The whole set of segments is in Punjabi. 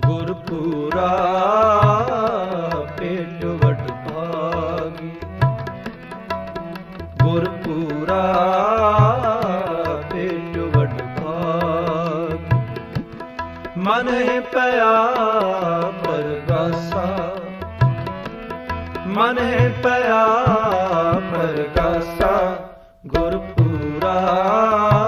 ਗੁਰਪੂਰਾ ਪੇਟ ਵਟ ਭਾਗੀ ਗੁਰਪੂਰਾ ਪੇਟ ਵਡ ਭਾਗੀ ਮਨ ਹੈ ਪਿਆ ਪਰਗਾਸਾ। ਮਨ ਪਿਆ ਪਰਗਾਸਾ। ਗੁਰਪੂਰਾ ਪੇਟ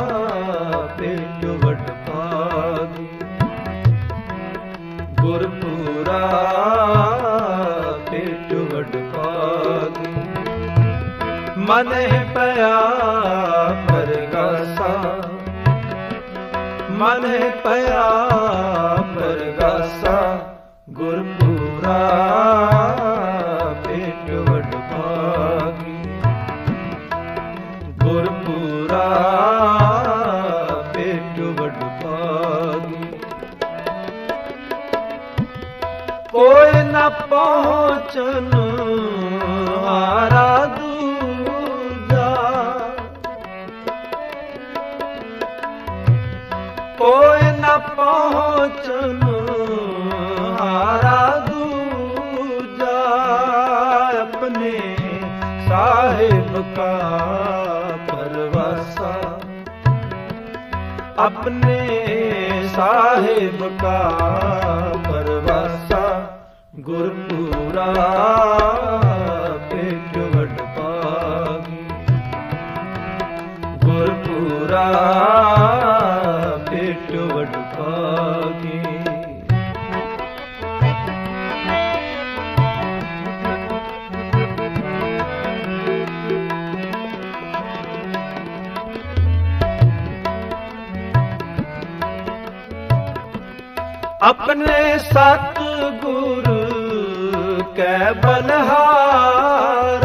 ਮਨ ਪਿਆ ਪਰਗਾਸਾ ਮਨ ਪਿਆ ਪਰਗਾਸਾ ਗੁਰਪੂਰਾ ਪੇਟ ਵਡ ਭਾਗੀ ਗੁਰਪੂਰਾ ਪੇਟ ਵਡ ਭਾਗੀ ਕੋਈ ਨਾ ਪਹੁੰਚਨ ਪਹੁੰਚਨ ਹਾਰਾ ਦੂਜਾ ਆਪਣੇ ਸਾਹਿਬ ਕਾ ਪਰਵਾਸਾ। ਆਪਣੇ ਸਾਹਿਬ ਕਾ ਪਰਵਾਸਾ। ਗੁਰਪੂਰਾ ਆਪਣੇ ਸਤ ਗੁਰ ਕੈ ਬਲਹਾਰ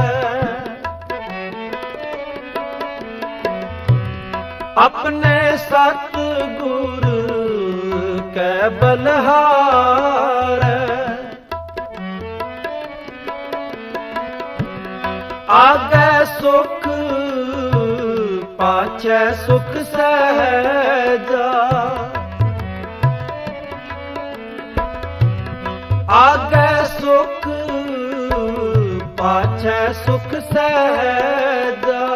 ਆਪਣੇ ਸਤ ਗੁਰ ਕੈ ਬਲਹਾਰ ਆਗੇ ਸੁਖ ਪਾਛੈ ਸੁਖ ਸਹਿਜਾ ਆਗੇ ਸੁਖ ਪਾਛੈ ਸੁਖ ਸਹਿਜਾ।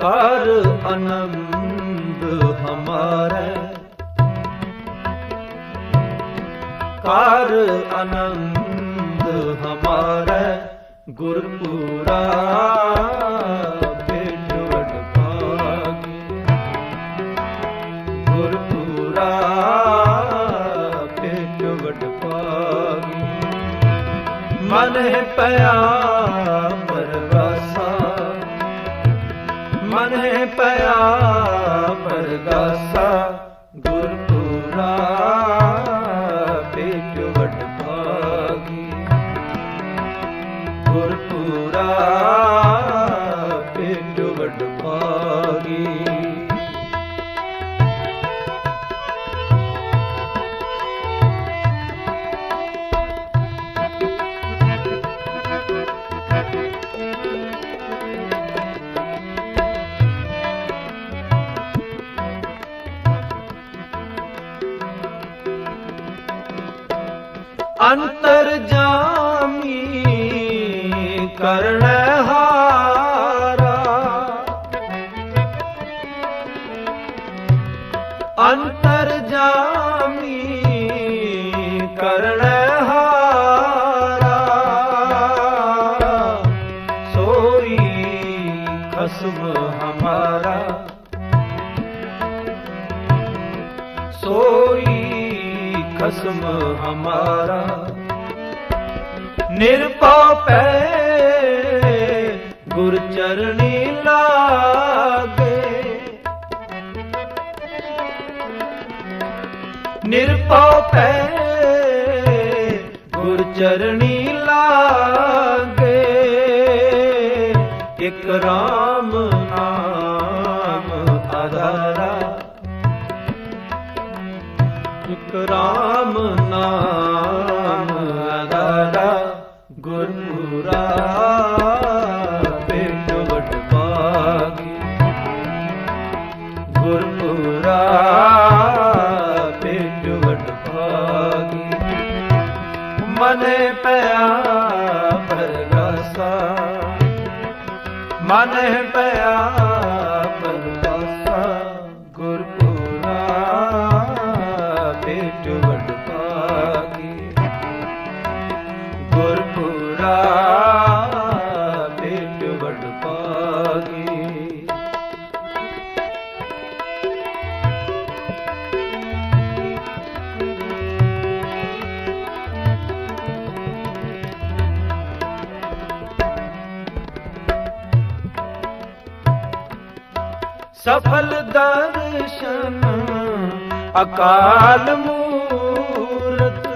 ਕਰ ਆਨੰਦ ਹਮਾਰੇ। ਕਰ ਆਨੰਦ ਹਮਾਰੇ ਗੁਰਪੂਰਾ। ਮਨ ਹੈ ਪਿਆ ਪਰਗਾਸਾ ਮਨ ਹੈ ਪਿਆ ਪਰਗਾਸਾ ਗੁਰਪੂਰਾ ਪੇਟ ਵਡ ਪਾਗੀ ਗੁਰਪੂਰਾ ਪੇਟ ਵਡ ਭਾਗੀ ਅੰਤਰ ਜਾਮੀ ਕਰਣ ਹਾਰਾ। ਅੰਤਰ ਜਾਮੀ ਕਰਣ ਹਾਰਾ। ਸੋਰੀ ਖਸਮ ਹਮਾਰਾ। ਸੋਰੀ ਖਸਮ ਹਮਾਰਾ। ਨਿਰਭਉ ਪੈ ਗੁਰ ਚਰਣੀ ਲਾਗੇ। ਨਿਰਭਉ ਪੈ ਗੁਰ ਚਰਣੀ ਲਾਗੇ। ਇਕ ਰਾਮ ਇਕ ਰਾਮ ਨਾਮ ਆਧਾਰਾ ਗੁਰਪੂਰਾ ਸਫਲ ਦਰਸ਼ਨ, ਅਕਾਲ ਮੂਰਤ।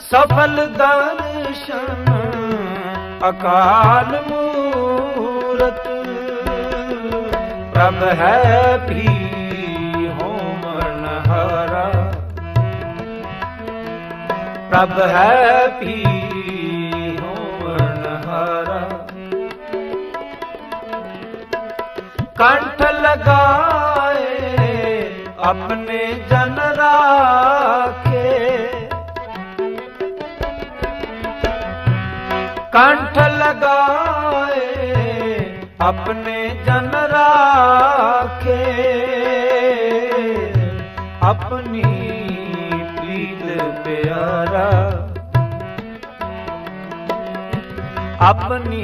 ਸਫਲ ਦਰਸ਼ਨ, ਅਕਾਲ ਮੂਰਤ। ਪ੍ਰਭ ਹੈ ਵੀ ਹੋਮਨ ਹਰਾ। ਪ੍ਰਭ ਹੈ ਵੀ ਕੰਠ ਲਗਾਏ, ਆਪਣੇ ਜਨ ਰਾਖੇ। ਕੰਠ ਲਗਾਏ, ਆਪਣੇ ਜਨ ਰਾਖੇ। ਆਪਣੀ ਪ੍ਰੀਤ ਪਿਆਰਾ, ਆਪਣੀ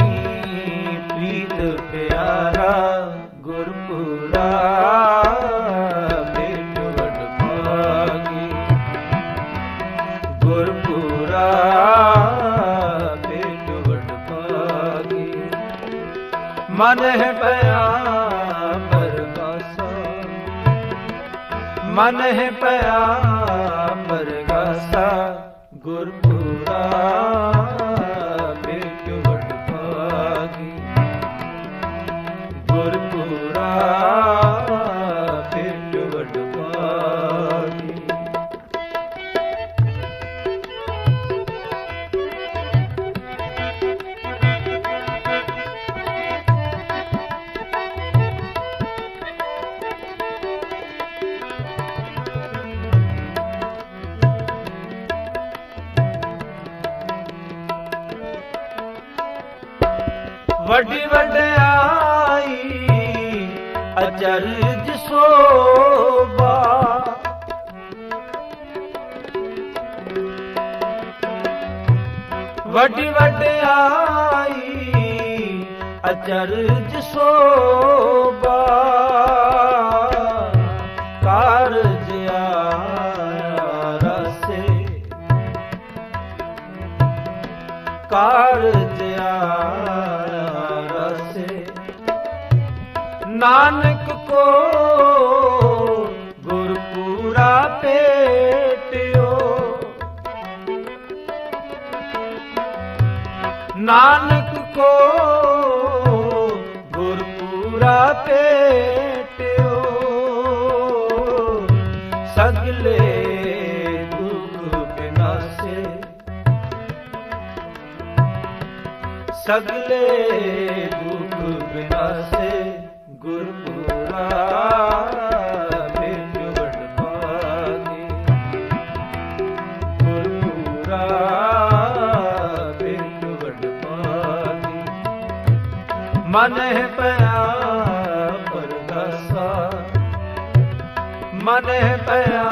ਪ੍ਰੀਤ ਪਿਆਰਾ। ਮਨ ਹੈ ਪਿਆ ਪਰਗਾਸਾ ਮਨ ਹੈ ਪਿਆ ਪਰਗਾਸਾ ਗੁਰਪੁਰਾ ਭੇਟ ਵਡ ਭਾਗੀ ਗੁਰਪੁਰਾ ਵੱਡੀ ਵਡਿਆਈ ਅਚਰਜ ਸੋਭਾ ਵੱਡੀ ਵਡਿਆਈ ਅਚਰਜ ਸੋਭਾ ਨਾਨਕ ਕੋ ਗੁਰਪੂਰਾ ਭੇਟਿਓ। ਨਾਨਕ ਕੋ ਗੁਰਪੂਰਾ ਭੇਟਿਓ। ਸਗਲੇ ਦੁਖ ਬਿਨਾਸੇ। ਸਗਲੇ ਦੁਖ ਬਿਨਾਸੇ। ਗੁਰਪੁਰਾ ਭੇਟ ਵਡ ਵਡ ਪਾਗੇ ਮਨ ਹੈ ਪਿਆ ਪਰਗਾਸਾ ਮਨ ਹੈ ਪਿਆ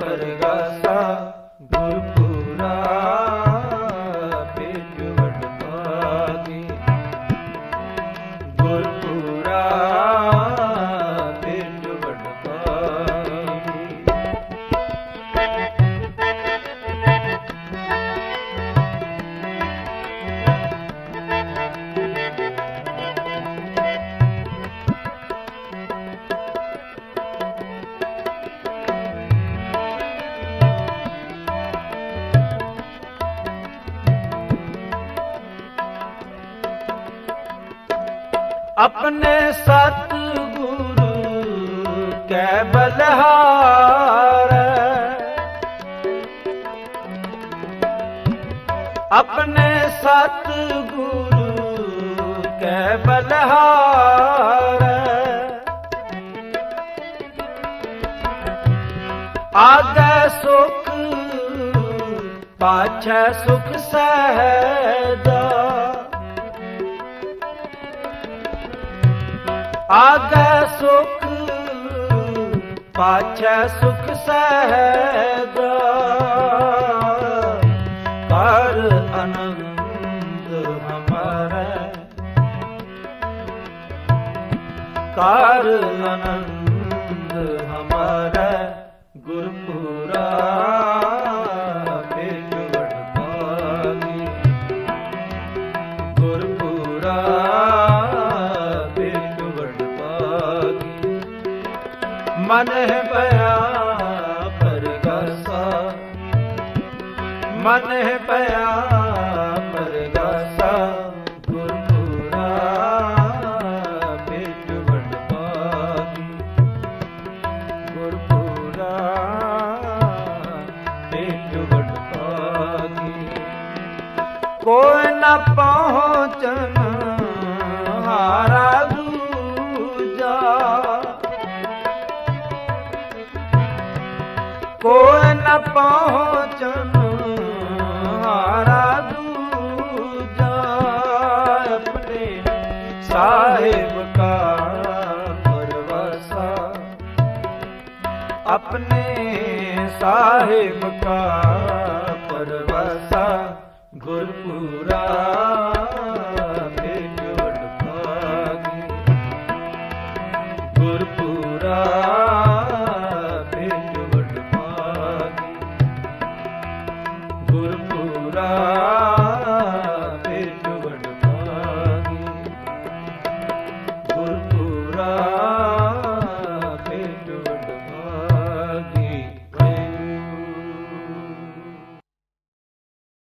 ਪਰਗਾਸਾ ਗੁਰਪੁਰਾ ਆਪਣੇ ਸਤ ਗੁਰੂ ਕੈ ਬਲਹਾਰ ਆਪਣੇ ਸਤ ਗੁਰੂ ਕੈ ਬਲਹਾਰ ਆਗੈ ਸੁਖ ਪਾਛੈ ਸੁਖ ਸਹਿਜਾ ਆਗੈ ਸੁਖ ਪਾਛੈ ਸੁਖ ਸਹਿਜਾ। ਕਰ ਆਨੰਦ ਹਮਾਰੇ। ਕਰ ਆਨੰਦ ਮਨ ਹੈ ਪਿਆ ਪਰਗਾਸਾ ਮਨ ਹੈ ਪਿਆ ਪਰਗਾਸਾ ਗੁਰਪੁਰਾ ਬਿਨ ਵਡਭਾਗੀ। ਗੁਰਪੂਰਾ ਬਿਨ ਵਡਭਾਗੀ। ਕੋਈ ਨਾ ਪਾ ਨ ਪਹੁੰਚਨ ਹਾਰਾ ਦੂਜਾ ਆਪਣੇ ਸਾਹਿਬ ਕਾ ਪਰਵਾਸਾ। ਆਪਣੇ ਸਾਹਿਬ ਕਾ ਪਰਵਾਸਾ ਗੁਰਪੂਰਾ ਬਿਜੋੜ ਭਾਗੀ ਗੁਰਪੂਰਾ